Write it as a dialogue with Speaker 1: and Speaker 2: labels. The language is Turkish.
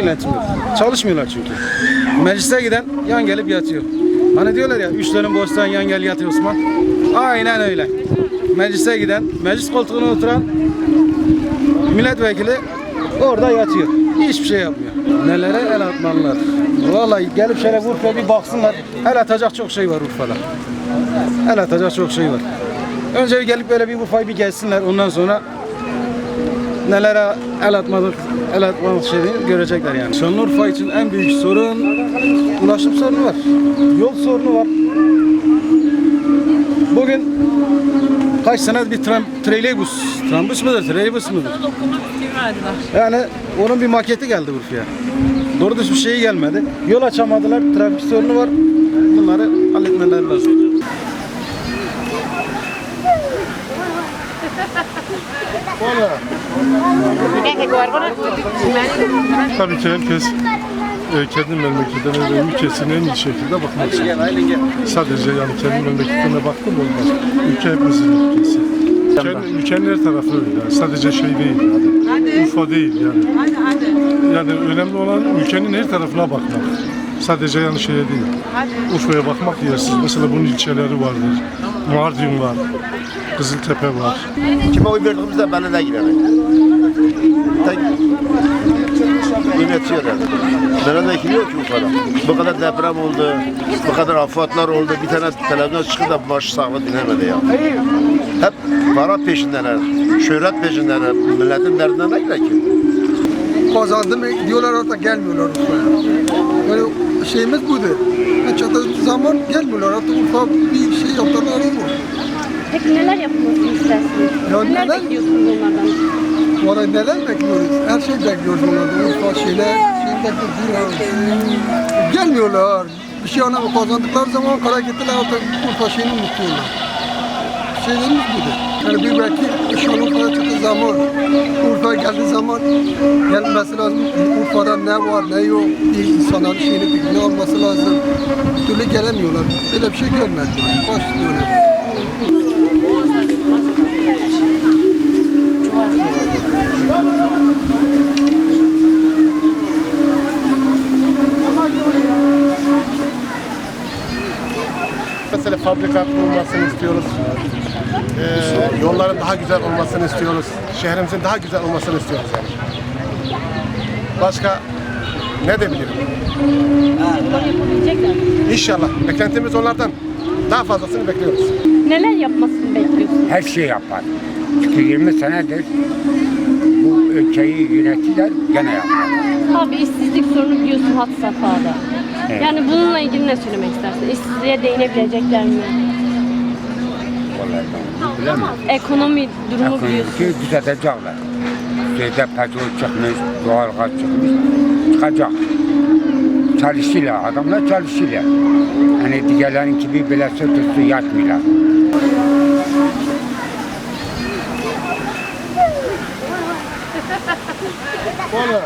Speaker 1: yönetmiyor. Çalışmıyorlar çünkü. Meclise giden yan gelip yatıyor. Hani diyorlar ya üç dönüm boştan yan gel yatıyor Osman. Aynen öyle. Meclise giden, meclis koltuğuna oturan milletvekili orada yatıyor. Hiçbir şey yapmıyor. Nelere el atmalılar. Vallahi gelip şöyle Urfa'ya bir baksınlar. El atacak çok şey var Urfa'da. El atacak çok şey var. Önce gelip böyle bir Urfa'yı bir gezsinler. Ondan sonra nelere el atmadık, el atmadık şeyini görecekler yani. Şanlıurfa için en büyük sorun ulaşım sorunu var. Yol sorunu var. Bugün kaç sene bir tram, trolleybus, trambus mudur, trolleybus mudur? Yani onun bir maketi geldi Urfa'ya. Doğru düz bir şey gelmedi. Yol açamadılar, trafik sorunu var. Bunları halletmeleri lazım.
Speaker 2: Tabii ki herkes e, kendi memleketine ve ülkesine en iyi şekilde bakmak istiyor. Sadece yani kendi memleketine baktım olmaz. Ülke hepimizin ülkesi. Ülkenin, ülkenin her tarafı öyle. yani. Sadece şey değil yani. Urfa değil yani. Yani önemli olan ülkenin her tarafına bakmak. Sadece yani şeye değil. Urfa'ya bakmak yersiz. Mesela bunun ilçeleri vardır. Mardin var. Kızıltepe var.
Speaker 3: Kime oy verdiğimizde belediye girelim. Tek yönetiyor yani. Belediye kim yok ki Urfa'da. Bu kadar deprem oldu, bu kadar afatlar oldu. Bir tane televizyon çıktı da baş sağlığı dinlemedi ya. Hep para peşindeler, şöhret peşindeler. Milletin derdinden ne gerek ki?
Speaker 4: kazandım diyorlar artık gelmiyorlar Urfa'ya. Yani şeyimiz buydu. Çatı zaman gelmiyorlar artık Urfa bir şey yaptılar mı?
Speaker 5: Peki neler yapılmasını istersiniz?
Speaker 4: Ya
Speaker 5: neler,
Speaker 4: neler-
Speaker 5: bekliyorsunuz onlardan?
Speaker 4: Valla neler bekliyoruz? Her şey bekliyoruz onlardan. Urfa şeyler, şey bekliyoruz. Gelmiyorlar. Bir şey anlamı kazandıkları zaman kara gittiler artık Urfa şeyini unutuyorlar. Şeylerimiz budur. Yani bir belki Şanlıurfa'ya çıktığı zaman, Urfa geldiği zaman gelmesi lazım. Urfa'da ne var ne yok, bir insanların şeyini fikrini alması lazım. Bir türlü gelemiyorlar. Böyle bir şey görmedim. Başlıyorlar.
Speaker 6: Mesela fabrika kurulmasını istiyoruz. Ee, yolların daha güzel olmasını istiyoruz. Şehrimizin daha güzel olmasını istiyoruz yani. Başka ne de bilirim?
Speaker 5: Yapabilecekler mi?
Speaker 6: İnşallah. Beklentimiz onlardan. Daha fazlasını bekliyoruz.
Speaker 5: Neler yapmasını bekliyorsunuz?
Speaker 7: her şey yapar. Çünkü 20 senedir bu ülkeyi yönettiler gene yapar.
Speaker 5: Abi işsizlik sorunu biliyorsun hat safhada. Yani bununla ilgili ne söylemek istersin? İşsizliğe değinebilecekler mi?
Speaker 7: Vallahi bilemem.
Speaker 5: Ekonomi durumu biliyorsun.
Speaker 7: Ekonomik düzeltecekler. Şeyde petrol çıkmış, doğalgaz çıkmış, çıkacak. Çalışıyorlar, adamlar çalışıyorlar. Hani diğerlerin gibi bile sırt üstü yatmıyorlar.
Speaker 6: Valla